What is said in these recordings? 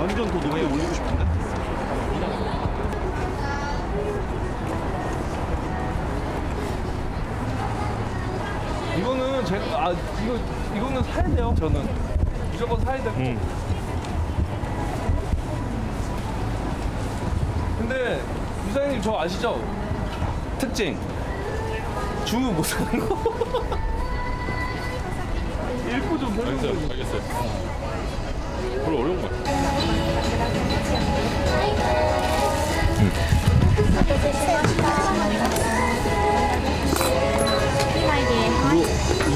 완전 더 높게 올리고 싶은데. 이거는 제가 아 이거 이거는 사야 돼요. 저는 무조건 사야 되고. 음. 근데 유사님 저 아시죠? 특징 주문 못 하는 거. 읽고 좀 설명 좀. 알겠어요. 알겠어요. 별로 어려운 거 같아.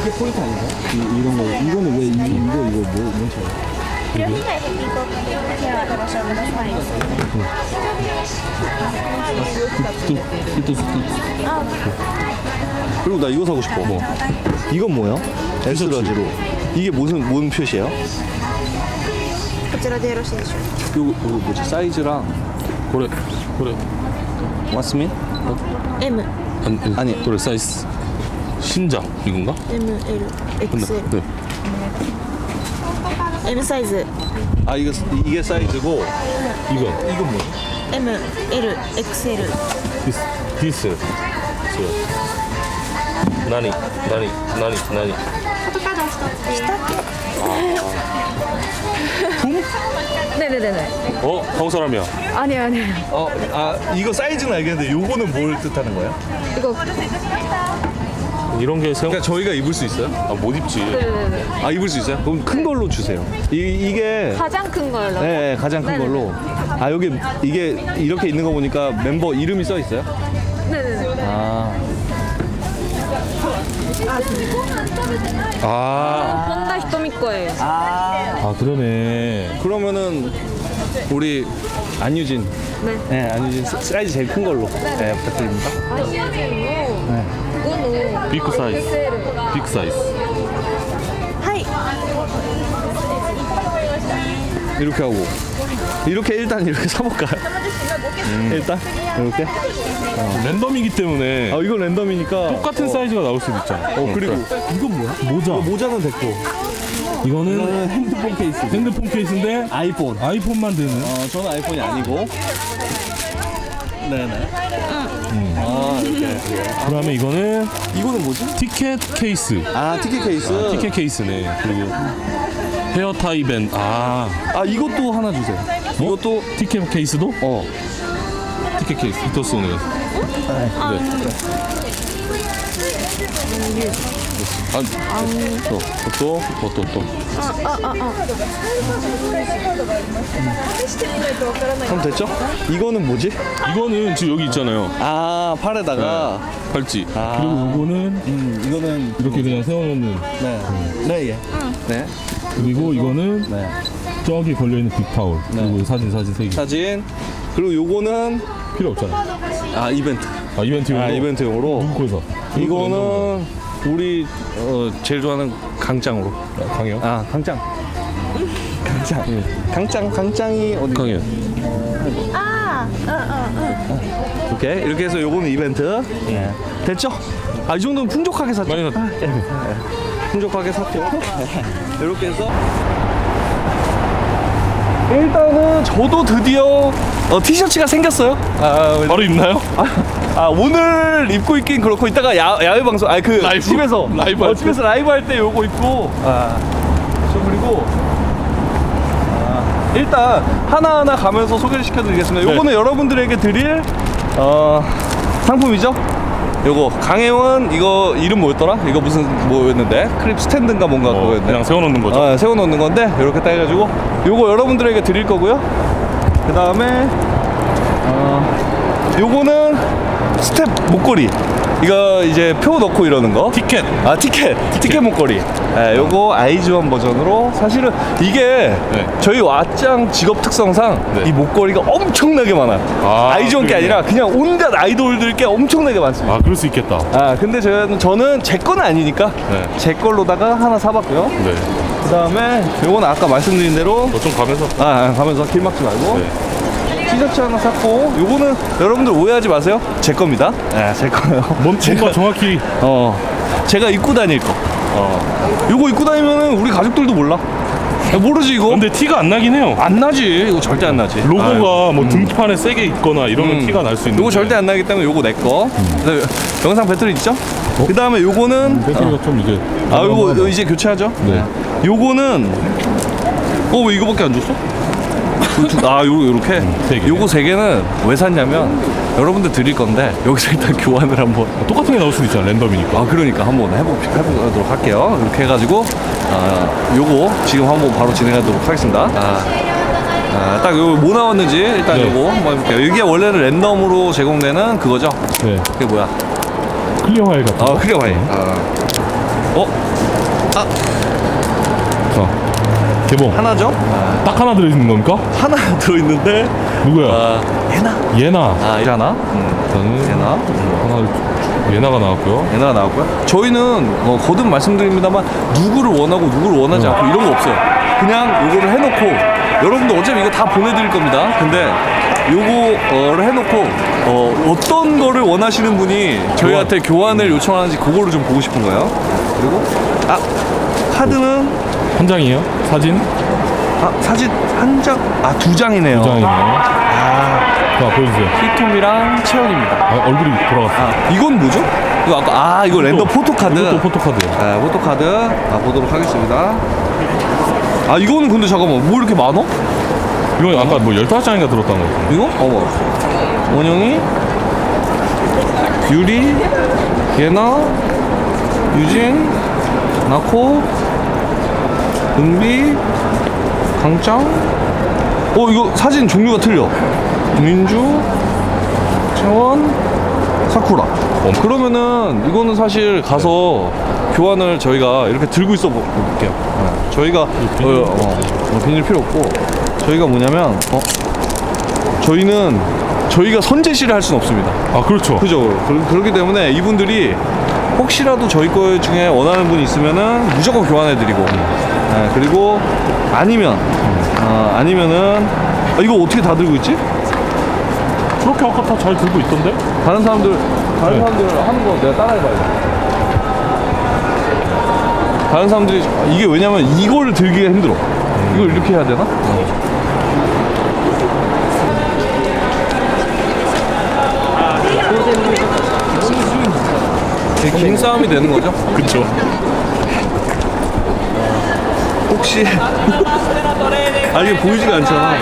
이게 포인트 아닌가? 이, 이런 거, 이거는 왜, 이, 거 이거, 뭐, 뭔지 알아요? 그리고 나 이거 사고 싶어. 뭐. 이건 뭐야? 엑스라지로. 이게 무슨, 뭔 표시예요? こちらでよろしいでしょう 요거, 요거 뭐지? 사이즈랑 그래. 그래. 왓스민? M、 아니, 아니. 그래 사이즈. 신장 이건가? M、L、근데 XL、 네. M サイズ、 아 이거 이게 사이즈고 이거 이건 뭐야? M、L、XL、 디스 디스. 저. 나니 나니 나니 나니. 붐? 네네네네. 어? 한국 사람이야. 아니요, 아니요. 어, 아, 이거 사이즈는 알겠는데 요거는 뭘 뜻하는 거예요? 이거, 이런 게 세운 그러니까 저희가 입을 수 있어요? 아, 못 입지. 네네네. 아, 입을 수 있어요? 그럼 큰 걸로 주세요. 이, 이게 가장 큰 걸로. 네, 네, 가장 큰 네네네. 걸로. 아, 여기 이게 이렇게 있는 거 보니까 멤버 이름이 써 있어요? 네네네. 아. 아. 혼다 히토미 거예요 아 그러네. 그러면은 우리 안유진. 네. 네, 안유진 사- 사이즈 제일 큰 걸로. 네, 부탁드립니다. 아시아진은 이거는 빅 사이즈. 빅 사이즈. はい、 이렇게 하고. 이렇게 일단 이렇게 사볼까요? 일단 이렇게. 랜덤이기 때문에 아 이거 랜덤이니까. 똑같은 사이즈가 나올 수도 있잖아. 어 그리고 이건 뭐야? 모자. 모자는 됐고. 이거는 이거는 핸드폰 케이스. 핸드폰 케이스인데 아이폰. 아이폰만 드는. 어, 저는 아이폰이 아니고. 네네. 아, 이렇게. 그다음에 이거는 이거는 뭐지? 티켓 케이스. 아, 티켓 케이스. 티켓 케이스네. 그리고 헤어 타이 밴. 아 아, 이것도 하나 주세요. 이것도, 티켓 케이스도? 어. 티켓 케이스. 히토스 오네가. 네. 아, 또, 또, 또, 또, 또. 그럼 됐죠? 이거는 뭐지? 이거는 지금 여기 있잖아요. 아, 팔에다가. 팔찌. 아. 그리고 이거는 음, 이거는. 이렇게 그냥 세워놓는. 네. 네, 예. 네. 그리고 이거는 네. 저기 걸려있는 빅타올. 네. 그리고 사진 사진 세개. 사진. 그리고 요거는 필요 없잖아. 아 이벤트. 아 이벤트용. 아 이벤트용으로. 누구서? 이거는 우리 어, 제일 좋아하는 강짱으로. 아, 강형? 아 강짱. 강짱. 예. 강짱 강짱이 어디? 강형 아, 어, 어, 어, 오케이. 이렇게 해서 요거는 이벤트. 예. 됐죠? 아 이 정도면 풍족하게 샀죠? 많이 샀다. 아, 예. 예. 예. 풍족하게 샀고. 이렇게 해서. 일단은 저도 드디어 어, 티셔츠가 생겼어요. 아, 바로 입나요? 아 오늘 입고 있긴 그렇고 이따가 야, 야외 방송 아니 그 라이브? 집에서 라이브 어, 때? 집에서 라이브 할 때 요거 입고 아 저 그리고 아, 일단 하나하나 가면서 소개를 시켜드리겠습니다 네. 요거는 여러분들에게 드릴 어 상품이죠 요거 강혜원 이거 이름 뭐였더라? 이거 무슨 뭐였는데? 크립 스탠드인가 뭔가 어, 그거였는데 그냥 세워놓는 거죠. 아, 세워놓는 건데 이렇게 딱 해가지고 요거 여러분들에게 드릴 거고요. 그 다음에 어, 요거는 스텝 목걸이 이거 이제 표 넣고 이러는 거 티켓. 아 티켓 티켓 목걸이 예, 요거 아이즈원 버전으로 사실은 이게 네. 저희 왓짱 직업 특성상 네. 이 목걸이가 엄청나게 많아요 아, 아, 이즈원게 그러네. 아니라 그냥 온갖 아이돌들 게 엄청나게 많습니다 아, 그럴 수 있겠다. 아 근데 저는, 저는 제 거는 아니니까 네. 제 걸로다가 하나 사봤고요 네. 그 다음에 요거는 아까 말씀드린 대로 너좀 가면서. 아, 아, 가면서 길 막지 말고 네. 티셔츠 하나 샀고 요거는 여러분들 오해하지 마세요 제 겁니다 네 제 거예요 뭔, 뭔가 정확히. 어 제가 입고 다닐 거 어. 요거 입고 다니면은 우리 가족들도 몰라 야, 모르지 이거? 근데 티가 안 나긴 해요. 안 나지. 이거 절대 안 나지. 로고가 아유. 뭐 등판에 세게 있거나 이러면 음. 티가 날 수 있는데. 요거 절대 안 나기 때문에 요거 내 거. 그다음에 영상 배터리 있죠? 그다음에 요거는 배터리가 좀 이제 아 요거 이제 교체하죠? 네. 요거는 어 왜 이거밖에 안 줬어? 아 요거 요렇게 세 개. 요거 세 개는 왜 샀냐면 여러분들 드릴 건데 여기서 일단 교환을 한번 똑같은 게 나올 수도 있잖아 랜덤이니까. 아 그러니까 한번 해보, 해보도록 할게요 이렇게 해가지고 아 요거 지금 한번 바로 진행하도록 하겠습니다 아, 딱 요거 뭐 나왔는지 일단 네. 요거 한번 해볼게요 이게 원래는 랜덤으로 제공되는 그거죠 네. 그게 뭐야 클리어 화일 같은. 아 그게 와이 아. 어? 자, 개봉. 하나죠? 딱 하나 들어있는 겁니까? 하나 들어있는데 누구야? 아 얘나 예나. 아 하나 음. 예나 하나 예나가 나왔고요. 얘나가 나왔고요. 저희는 어, 거듭 말씀드립니다만 누구를 원하고 누구를 원하지 않고 이런 거 없어요. 그냥 요거를 해놓고 여러분들 어차피 이거 다 보내드릴 겁니다. 근데 요거를 해놓고 어, 어떤 거를 원하시는 분이 저희한테 교환을 요청하는지 그거를 좀 보고 싶은 거예요. 그리고 아 카드는 한 장이에요? 사진? 아, 사진 한 장, 아 두 장이네요. 두 장이네요. 아, 자, 보여주세요. 히톰이랑 채연입니다. 아, 얼굴이 돌아갔어. 아, 이건 뭐죠? 이거 아까 아 이거 랜덤 포토카드. 이것도 포토카드예요. 네, 포토카드 아, 보도록 하겠습니다. 아, 이거는 근데 잠깐만, 뭐 이렇게 많어? 이건 아까 뭐 15장인가 들었다는 거. 이거? 어머. 원영이, 유리, 예나, 유진, 나코, 은비, 강짱. 어, 이거 사진 종류가 틀려. 민주, 채원, 사쿠라. 어, 그러면은 이거는 사실 가서 교환을 저희가 이렇게 들고 있어 보- 볼게요. 네. 저희가 어, 비닐? 어, 어, 비닐 필요 없고 저희가 뭐냐면 어, 저희는 저희가 선제시를 할 수는 없습니다. 아, 그렇죠. 그죠? 그, 그렇기 때문에 이분들이 혹시라도 저희 거 중에 원하는 분이 있으면은 무조건 교환해드리고 네, 그리고 아니면 어, 아니면은 아, 이거 어떻게 다 들고 있지? 그렇게 아까 다 잘 들고 있던데? 다른 사람들 다른 네. 사람들 하는 거 내가 따라해봐야 다른 사람들이 이게 왜냐면 이거를 들기가 힘들어. 이걸 이렇게 해야 되나? 되게 긴 싸움이 되는 거죠? 그쵸. 혹시 아 이게 보이지가 않잖아.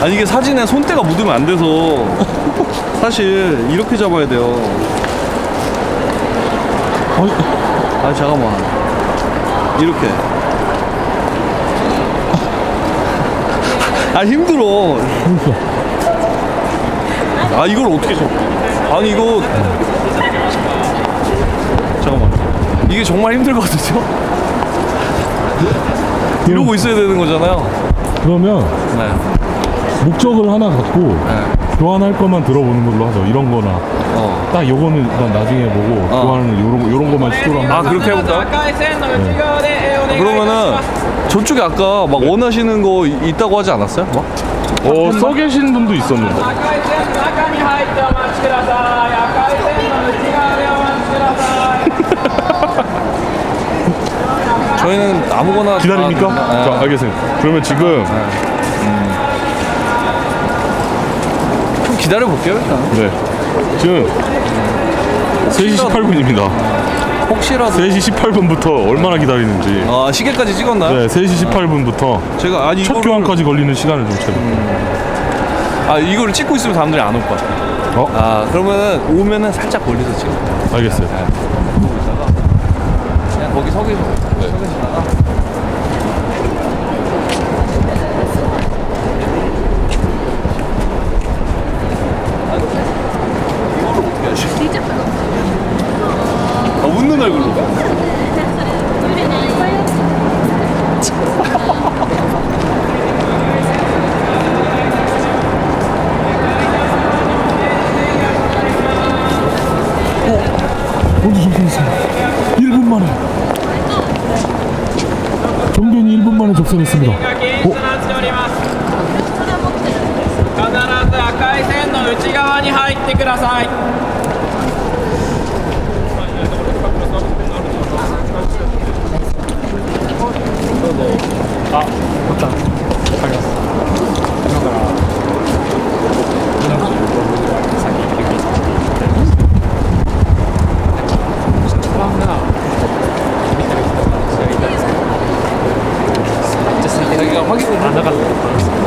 아니 이게 사진에 손때가 묻으면 안 돼서 사실 이렇게 잡아야 돼요. 아 잠깐만 이렇게. 아 힘들어. 아 이걸 어떻게 잡? 아니 이거 잠깐만 이게 정말 힘들거든요. 이러고 있어야 되는 거잖아요. 그러면 네. 목적을 하나 갖고 네. 교환할 것만 들어보는 걸로 하죠. 이런 거나 어. 딱 요거는 일단 나중에 보고 어. 교환을 요런 요런 것만 시도를 한번 아 그렇게 해볼까? 그러면은 저쪽에 아까 막 원하시는 거 이- 있다고 하지 않았어요? 막? 어, 써 계신 분도 있었는데. 赤い線の中に入ってお待ちください赤い線の内側でお待ちください 저희는 아무거나 기다립니까? 다- 네. 자, 알겠습니다. 그러면 지금, 좀 기다려 볼게요 일단. 네. 지금 3시 18분입니다. 혹시라도 3시 18분부터 얼마나 기다리는지. 아 시계까지 찍었나요? 네, 3시 18분부터 제가 아니 첫 이거를 교환까지 걸리는 시간을 좀 재볼게요. 아 이거를 찍고 있으면 사람들이 안올 거야. 어? 아 그러면은 오면은 살짝 멀리서 찍어. 알겠어요. 있다가 그냥 거기 서 계시 네. 서 계시다가 아 웃는 얼굴로. 모두 접선했습니다. 1분 만에 정변이 1분 만에 접선했습니다. が検出なっております必ず赤い線の内側に入ってください どうぞ。あっタン分かります今から75分ぐらい先に休憩させて。いただきます不番が見て。る人たちがいたんですけどめっちゃ先だけが負けて。なかったんですけど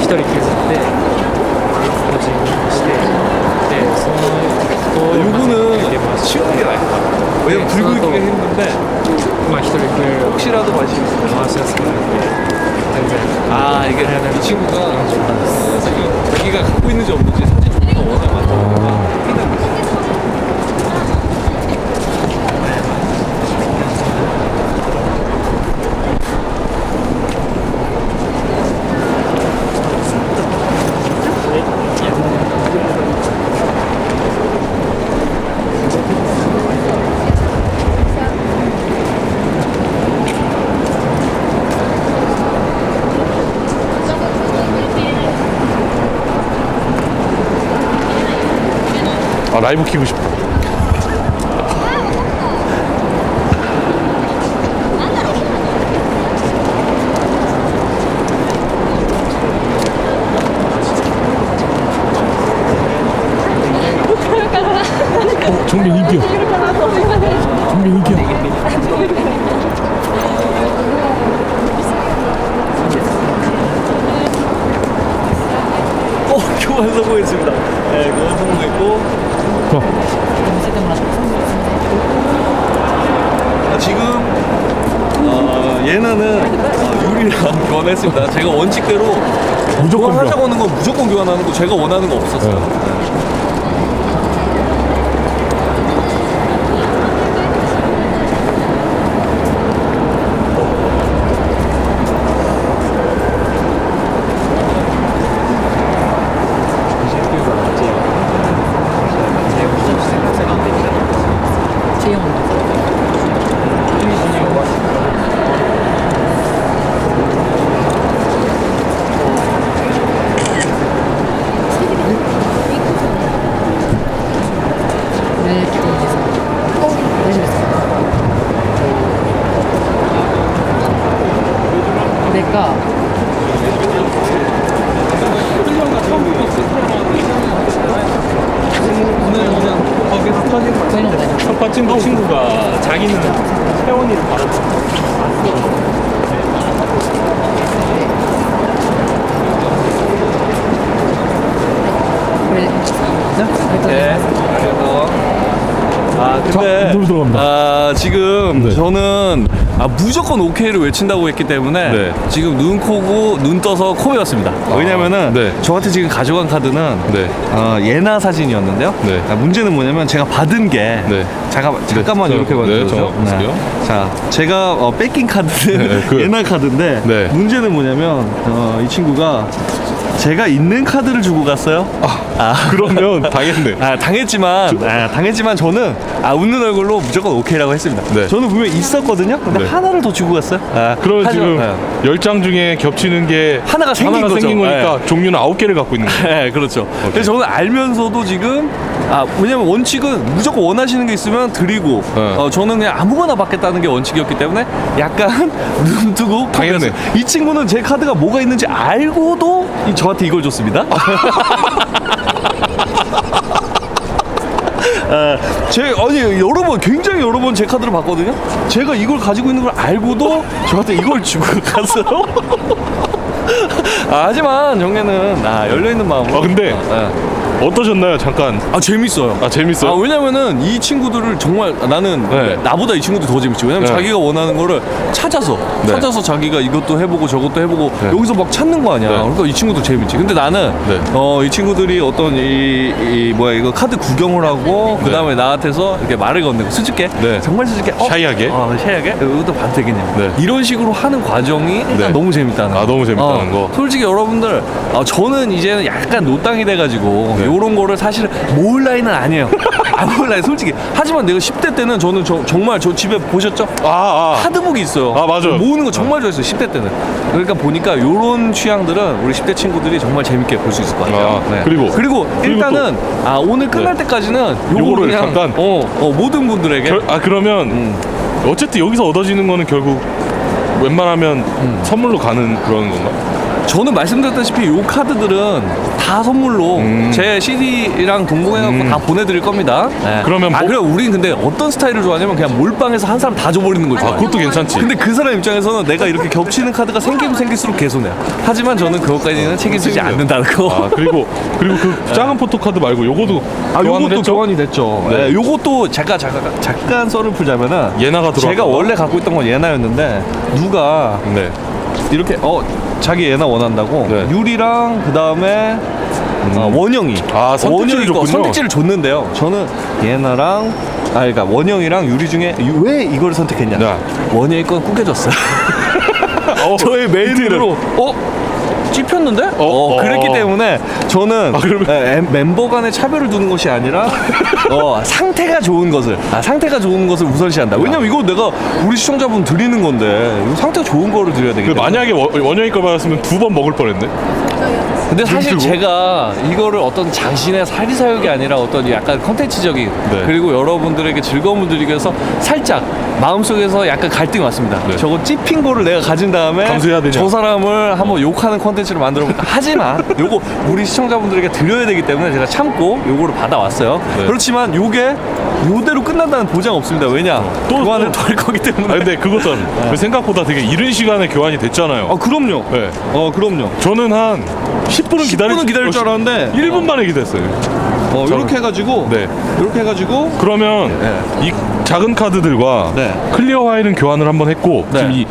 1人削って。個人にして。でその人を見て。ます 왜냐면 들고 있기가 힘든데 맛있더라고요. 혹시라도 맛있으면 맛있었어요. 아 이게 이 친구가 어, 자기가 갖고 있는지 없는지 사진 종류가 워낙 많다 보니까 아. 아 라이브 키고 싶다 어, 어 교환 성공했습니다. 네 교환 성공했고 아, 지금 어, 얘는 어, 유리랑 교환했습니다. 제가 원칙대로 무조건 교환하자고 하는 건 무조건 교환하는 거 제가 원하는 거 없었어요. 네. 첫 번째 친구가 자기는 태원이를 바랐어 네. 그래서 아 근데 자, 들어갑니다. 아 지금 네. 저는 아, 무조건 오케이를 외친다고 했기 때문에 네. 지금 눈 코고 눈 떠서 코 외웠습니다. 왜냐면은 네. 저한테 지금 가져간 카드는 네. 어, 예나 사진이었는데요. 네. 아, 문제는 뭐냐면 제가 받은 게 네. 잠깐 잠깐만 네, 이렇게 네, 만들어줘. 저 보세요. 자, 제가 어, 뺏긴 카드는 네, 그- 예나 카드인데 네. 문제는 뭐냐면 어, 이 친구가 제가 있는 카드를 주고 갔어요. 아, 그러면 당했네 아 당했지만 아, 당했지만 저는 아 웃는 얼굴로 무조건 오케이라고 했습니다. 네. 저는 분명 히 있었거든요. 근데 네. 하나를 더 주고 갔어요. 아, 그러면 하지만- 지금 네. 열 장 중에 겹치는 게 하나가 생긴 거죠. 거니까 종류는 아홉 개를 갖고 있는 거예요 네, 그렇죠. 그래서 저는 알면서도 지금 아 왜냐면 원칙은 무조건 원하시는 게 있으면 드리고 네. 어, 저는 그냥 아무거나 받겠다는 게 원칙이었기 때문에 약간 눈 뜨고 당했네. 포기했어요. 이 친구는 제 카드가 뭐가 있는지 알고도 이- 저한테 이걸 줬습니다. 아, 제 아니 여러 번 굉장히 여러 번 제 카드를 봤거든요. 제가 이걸 가지고 있는 걸 알고도 저한테 이걸 주고 갔어요. 아, 하지만 정혜는 아, 열려 있는 마음으로. 아, 근데 아, 어떠셨나요 잠깐 아 재밌어요. 아 재밌어요? 아 왜냐면은 이 친구들을 정말 나는 네. 나보다 이 친구들 더 재밌지 왜냐면 네. 자기가 원하는 거를 찾아서 네. 찾아서 자기가 이것도 해보고 저것도 해보고 네. 여기서 막 찾는 거 아니야 네. 그러니까 이 친구도 재밌지 근데 나는 네. 어이 친구들이 어떤 이, 이 뭐야 이거 카드 구경을 하고 그 다음에 나한테서 이렇게 말을 건네고 수줍게 네. 정말 수줍게 어? 샤이하게? 어, 샤이하게 이것도 되겠냐 네. 이런 식으로 하는 과정이 일단 네. 너무 재밌다는 아, 거. 너무 재밌다는 거. 솔직히 여러분들 어, 저는 이제는 약간 노땅이 돼가지고 네. 요런 거를 사실 모을 나이는 아니에요 안 모을 나이 솔직히 하지만 내가 10대 때는 저는 저- 정말 저 집에 보셨죠? 아, 아. 하드북이 있어요 아, 맞아요. 모으는 거 정말 좋아했어요 10대 때는 그러니까 보니까 요런 취향들은 우리 10대 친구들이 정말 재밌게 볼 수 있을 것 같아요 네. 아, 그리고- 그리고 그리고 일단은 아, 오늘 끝날 네. 때까지는 요거를 요거를 그냥 잠깐. 어, 어, 모든 분들에게 결- 아 그러면 음. 어쨌든 여기서 얻어지는 거는 결국 웬만하면 음. 선물로 가는 그런 건가? 저는 말씀드렸다시피 요 카드들은 다다 선물로 음. 제 CD랑 동봉해갖고 음. 다 보내드릴 겁니다. 네. 그러면 아 뭐- 그럼 우린 근데 어떤 스타일을 좋아하냐면 그냥 몰빵해서 한 사람 다 줘버리는 걸 좋아해. 아, 그것도 괜찮지. 근데 그 사람 입장에서는 내가 이렇게 겹치는 카드가 생기면 생길수록 개손해야. 하지만 저는 그것까지는 책임지지 않는다는 거. 아, 그리고 그리고 그 작은 포토카드 말고 요거도 아, 교환을 요것도 했죠? 교환이 됐죠. 네. 네. 요것도 잠깐 잠깐 잠깐 썰을 풀자면은 예나가 들어왔 제가 원래 갖고 있던 건 예나였는데 누가 네. 이렇게 어 자기 예나 원한다고 네. 유리랑 그 다음에 원영이 아, 선택지를 원영이 거 줬군요. 선택지를 줬는데요. 저는 예나랑 아 그러니까 원영이랑 유리 중에 유- 왜 이걸 선택했냐? 네. 원영이 건 꾸겨졌어요. 어, 저의 메인으로 어 찝혔는데? 어, 어. 그랬기 때문에 저는 아, 그러면- 에, 엠- 멤버 간의 차별을 두는 것이 아니라 어, 상태가 좋은 것을 아, 상태가 좋은 것을 우선시한다. 왜냐면 이거 내가 우리 시청자분 드리는 건데 이거 상태가 좋은 거를 드려야 되기 그 때문에. 만약에 원- 원영이 걸 받았으면 두 번 먹을 뻔했네. 근데 사실 들고? 제가 이거를 어떤 장신의 사리사욕이 아니라 어떤 약간 컨텐츠적인 네. 그리고 여러분들에게 즐거움을 드리기 위해서 살짝 마음속에서 약간 갈등이 왔습니다. 네. 저거 찝힌 거를 내가 가진 다음에 감수해야 되냐? 저 사람을 한번 욕하는 컨텐츠를 만들어 볼까. 하지만 요거 우리 시청자분들에게 드려야 되기 때문에 제가 참고 요거를 받아왔어요. 네. 그렇지만 요게 요대로 끝난다는 보장 없습니다. 왜냐? 또- 교환을 또- 더할 거기 때문에. 아 근데 그것도 생각보다 되게 이른 시간에 교환이 됐잖아요. 아, 그럼요. 네. 어, 그럼요. 저는 한 10분은 기다릴, 10분은 기다릴 줄 알았는데 1분 만에 기다렸어요. 어, 저는- 이렇게 해가지고 네. 이렇게 해가지고 그러면 네. 이 작은 카드들과 네. 클리어 화일은 교환을 한번 했고 네. 지금 이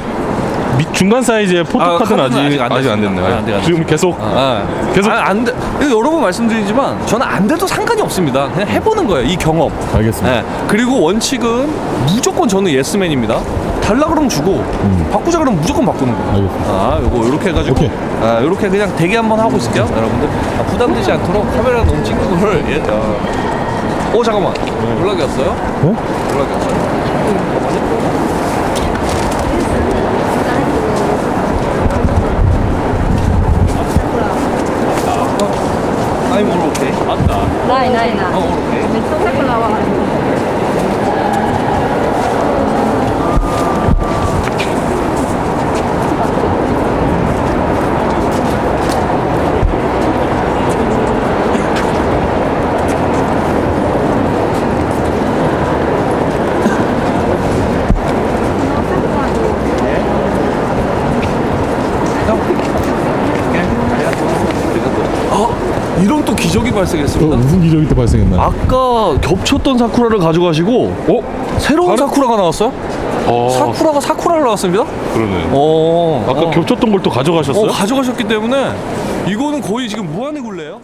밑- 중간 사이즈의 포토카드는 카드는 아직 아직 안 안 됐습니다. 됐나요? 안 돼, 안 돼. 지금 계속 아, 계속- 아, 안 돼. 이거 여러 번 말씀드리지만 저는 안 돼도 상관이 없습니다. 그냥 해보는 거예요. 이 경험. 알겠습니다. 네. 그리고 원칙은 무조건 저는 예스맨입니다. 달라 그러면 주고 바꾸자 그러면 무조건 바꾸는 거예요. 알겠습니다. 아, 요거 이렇게 해가지고 오케이. 아, 이렇게 그냥 대기 한번 하고 있을게요, 여러분들. 아, 부담되지 않도록 카메라 너무 찍는 거를 예, 어. 어 잠깐만 연락이 왔어요? 네? 연락이 왔어요? ないもろってあったないない。ない。 어, 발생했습니다. 무슨 기적이 또 발생했나요? 아까 겹쳤던 사쿠라를 가져가시고 어? 새로운 사쿠라가 나왔어요? 어 사쿠라가 사쿠라를 나왔습니다. 그러네. 어, 아까 어. 겹쳤던 걸 또 가져가셨어요? 어, 가져가셨기 때문에 이거는 거의 지금 무한의 굴레예요.